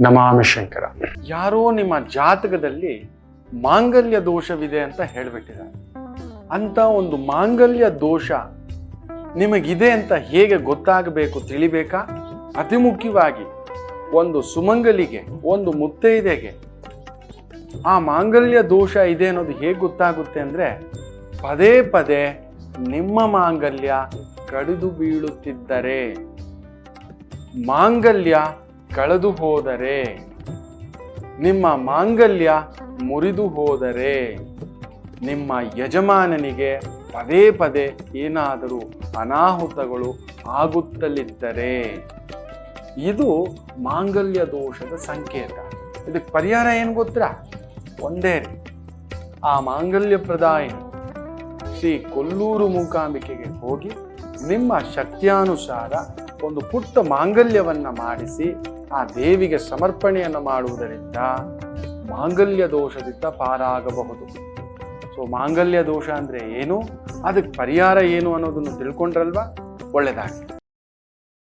ನಮಾಮಿ ಶಂಕರ ಯಾರೋ ನಿಮ್ಮ ಜಾತಕದಲ್ಲಿ ಮಾಂಗಲ್ಯ ದೋಷವಿದೆ ಅಂತ ಹೇಳಿಬಿಟ್ಟಿದ್ದಾರೆ. ಅಂತ ಒಂದು ಮಾಂಗಲ್ಯ ದೋಷ ನಿಮಗಿದೆ ಅಂತ ಹೇಗೆ ಗೊತ್ತಾಗಬೇಕು ತಿಳಿಬೇಕಾ? ಅತಿ ಮುಖ್ಯವಾಗಿ ಒಂದು ಸುಮಂಗಲಿಗೆ, ಒಂದು ಮುತ್ತೈದೆಗೆ ಆ ಮಾಂಗಲ್ಯ ದೋಷ ಇದೆ ಅನ್ನೋದು ಹೇಗೆ ಗೊತ್ತಾಗುತ್ತೆ ಅಂದರೆ ಪದೇ ಪದೇ ನಿಮ್ಮ ಮಾಂಗಲ್ಯ ಕಡಿದು ಬೀಳುತ್ತಿದ್ದರೆ ಮಾಂಗಲ್ಯ ಕಳೆದು ಹೋದರೆ, ನಿಮ್ಮ ಮಾಂಗಲ್ಯ ಮುರಿದು ಹೋದರೆ, ನಿಮ್ಮ ಯಜಮಾನನಿಗೆ ಪದೇ ಪದೇ ಏನಾದರೂ ಅನಾಹುತಗಳು ಆಗುತ್ತಲಿದ್ದರೆ, ಇದು ಮಾಂಗಲ್ಯ ದೋಷದ ಸಂಕೇತ ಇದಕ್ಕೆ ಪರಿಹಾರ ಏನು ಗೊತ್ತಾ ಒಂದೇ ರೀ. ಆ ಮಾಂಗಲ್ಯ ಪ್ರದಾಯ ಶ್ರೀ ಕೊಲ್ಲೂರು ಮೂಕಾಂಬಿಕೆಗೆ ಹೋಗಿ ನಿಮ್ಮ ಶಕ್ತಿಯಾನುಸಾರ ಒಂದು ಪುಟ್ಟ ಮಾಂಗಲ್ಯವನ್ನು ಮಾಡಿಸಿ ಆ ದೇವಿಗೆ ಸಮರ್ಪಣೆಯನ್ನು ಮಾಡುವುದರಿಂದ ಮಾಂಗಲ್ಯ ದೋಷದಿಂದ ಪಾರಾಗಬಹುದು. ಸೊ ಮಾಂಗಲ್ಯ ದೋಷ ಅಂದರೆ ಏನು? ಅದಕ್ಕೆ ಪರಿಹಾರ ಏನು ಅನ್ನೋದನ್ನು ತಿಳ್ಕೊಂಡ್ರಲ್ವಾ? ಒಳ್ಳೆಯದಾಗಲಿ